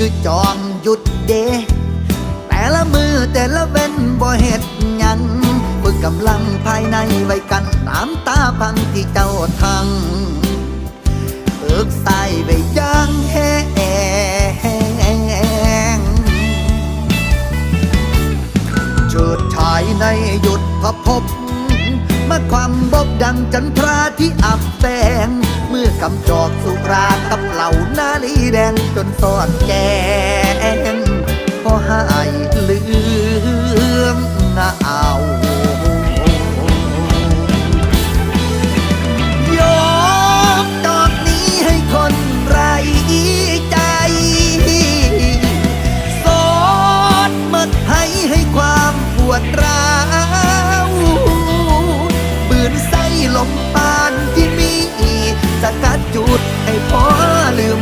คือจอมหยุดเด แต่ละมือแต่ละเว้นบ่เฮ็ดยังฝึกกำลังภายในไว้กันน้ำตาพังที่เจ้าทังฝึกใส่ไว้อยังแห้งเจิดชายในหยุดพระพบมาความบกดังจันทราที่ กัจอกสุรากับเหล่านาลีแดงจนสอดแกงก็หายเลืองเอายกจอกนี้ให้คนไรใจสอดมดให้ให้ความปวดร้า จุดให้พอลืม